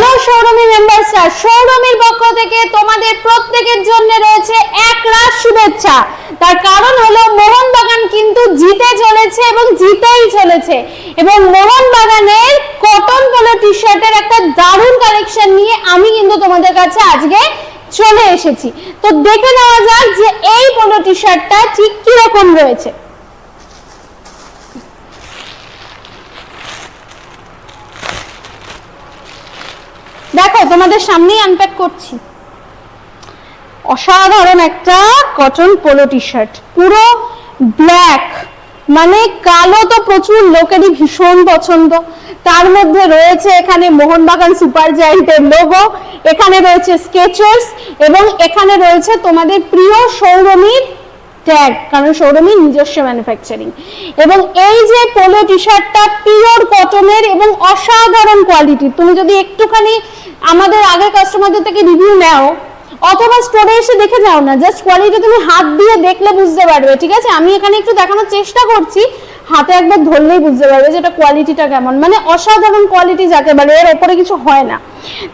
Hello সৌরমী মেম্বার্সরা সৌরমীর পক্ষ থেকে তোমাদের প্রত্যেকের জন্য রয়েছে এক রাত শুভেচ্ছা। তার কারণ হলো মোহনবাগান কিন্তু জিতে চলেছে এবং জিতেই চলেছে। এবং মোহনবাগানের কটন পোলো টি শার্টের একটা দারুণ কালেকশন নিয়ে আমি কিন্তু তোমাদের কাছে আজকে চলে এসেছি। তো দেখে নেওয়া যাক যে এই পোলো টি শার্টটা ঠিক কীরকম রয়েছে দেখো তোমাদের সামনেই আনপ্যাক করছি। অসাধারণ একটা কটন পোলো টি শার্ট পুরো ব্ল্যাক মানে কালো তো প্রচুর লোকেরই ভীষণ পছন্দ। তার মধ্যে রয়েছে এখানে মোহনবাগান সুপার জায়েন্টের লোগো এখানে রয়েছে স্কেচার্স এবং এখানে রয়েছে তোমাদের প্রিয় সৌরমীর ট্যাগ কারণ শোরুমই নিজস্ব ম্যানুফ্যাকচারিং এবং এই যে পোলো টি শার্টটা পিওর কটনের এবং অসাধারণ কোয়ালিটির তুমি যদি একটুখানি আমাদের আগের কাস্টমারদের থেকে রিভিউ নাও, অথবা স্টোরে এসে দেখে যাও না জাস্ট কোয়ালিটি তুমি হাত দিয়ে দেখলে বুঝতে পারবে, ঠিক আছে? আমি এখানে একটু দেখানোর চেষ্টা করছি হাতে একবার ধরলেই বুঝতে পারবে যে এটা কোয়ালিটিটা কেমন। মানে অসাধারণ কোয়ালিটি যাকে বলে, এর ওপরে কিছু হয় না।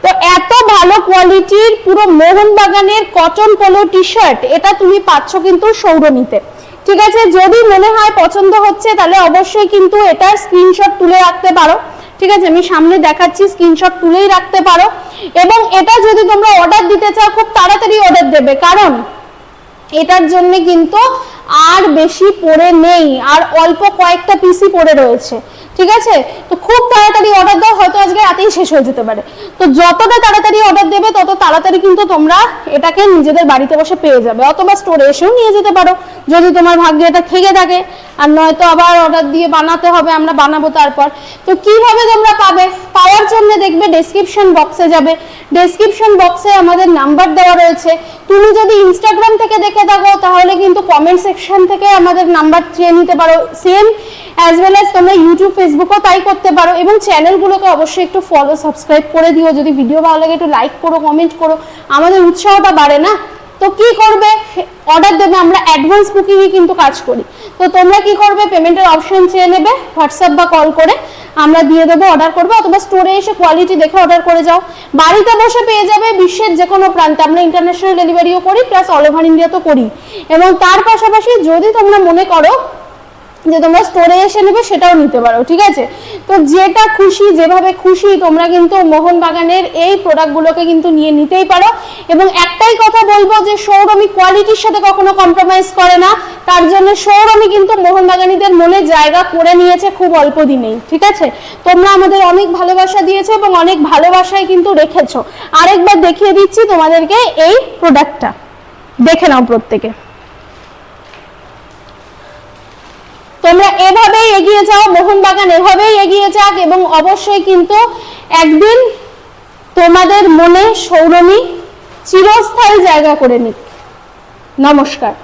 তো এত ভালো কোয়ালিটির পুরো মোহনবাগানের কটন পোলো টি শার্ট এটা তুমি পাচ্ছ কিন্তু সৌরনীতে। ঠিক আছে? যদি মনে হয় পছন্দ হচ্ছে, তাহলে অবশ্যই কিন্তু এটার স্ক্রিনশট তুলে রাখতে পারো। ঠিক আছে? আমি সামনে দেখাচ্ছি স্ক্রিনশট তুলেই রাখতে পারো। এবং এটা যদি তোমরা অর্ডার দিতে চাও, খুব তাড়াতাড়ি অর্ডার দেবে। কারণ এটার জন্য কিন্তু আর বেশি পড়ে নেই, আর অল্প কয়েকটা পিসি পড়ে রয়েছে, ঠিক আছে? তো খুব তাড়াতাড়ি অর্ডার দাও, হয়তো আজকে রাতেই শেষ হয়ে যেতে পারে। তো যতটা তাড়াতাড়ি অর্ডার দেবে তত তাড়াতাড়ি কিন্তু তোমরা এটাকে নিজেদের বাড়িতে বসে পেয়ে যাবে অথবা স্টোরে এসেও নিয়ে যেতে পারো। যদি তোমার ভাগ্যে এটা থেকে থাকে, আর নয়তো আবার অর্ডার দিয়ে বানাতে হবে, আমরা বানাবো তারপর। তো কীভাবে তোমরা পাবে? পাওয়ার জন্য দেখবে ডেসক্রিপশন বক্সে যাবে। ডেসক্রিপশন বক্সে আমাদের নাম্বার দেওয়া রয়েছে। তুমি যদি ইনস্টাগ্রাম থেকে দেখে থাকো, তাহলে কিন্তু কমেন্ট সেকশন থেকে আমাদের নাম্বার চেয়ে নিতে পারো। সেম অ্যাজ ওয়েল অ্যাজ তোমরা ইউটিউব ফেসবুকও তাই করতে পারো এবং চ্যানেলগুলোকে অবশ্যই একটু ফলো সাবস্ক্রাইব করে দিও। যদি ভিডিও ভালো লাগে, একটু লাইক করো কমেন্ট করো। আমাদের উৎসাহটা বাড়ে না? তো কি করবে? অর্ডার দেবে। আমরা অ্যাডভান্স বুকিংয়ে কিন্তু কাজ করি। তো তোমরা কি করবে? পেমেন্টের অপশন চেয়ে নেবে হোয়াটসঅ্যাপ বা কল করে। আমরা দিয়ে দেবো অর্ডার করবে। অথবা স্টোরে এসে কোয়ালিটি দেখে অর্ডার করে যাও। বাড়িতে বসে পেয়ে যাবে বিশ্বের যে কোনো প্রান্তে। আমরা ইন্টারন্যাশনাল ডেলিভারিও করি প্লাস অল ওভার ইন্ডিয়া তো করি। এবং তার পাশাপাশি যদি তোমরা মনে করো যে তোমরা স্টোরে এসে নেবে সেটাও নিতে পারো, ঠিক আছে? তো যেটা খুশি, যেভাবে খুশি, তোমরা কিন্তু মোহনবাগানের এই প্রোডাক্টগুলোকে কিন্তু নিয়ে নিতেই পারো। এবং একটাই কথা বলব যে সৌরমী কোয়ালিটির সাথে কখনো কম্প্রোমাইজ করে না। তার জন্য সৌরমী কিন্তু মোহনবাগানীদের মনে জায়গা করে নিয়েছে খুব অল্প দিনেই, ঠিক আছে? তোমরা আমাদের অনেক ভালোবাসা দিয়েছ এবং অনেক ভালোবাসায় কিন্তু রেখেছো। আরেকবার দেখিয়ে দিচ্ছি তোমাদেরকে এই প্রোডাক্টটা দেখে নাও প্রত্যেকে তোমরা এভাবেই এগিয়ে যাও, মোহনবাগান এভাবেই এগিয়ে যাক এবং অবশ্যই কিন্তু একদিন তোমাদের মনে সৌরমী চিরস্থায়ী জায়গা করে নিক। নমস্কার।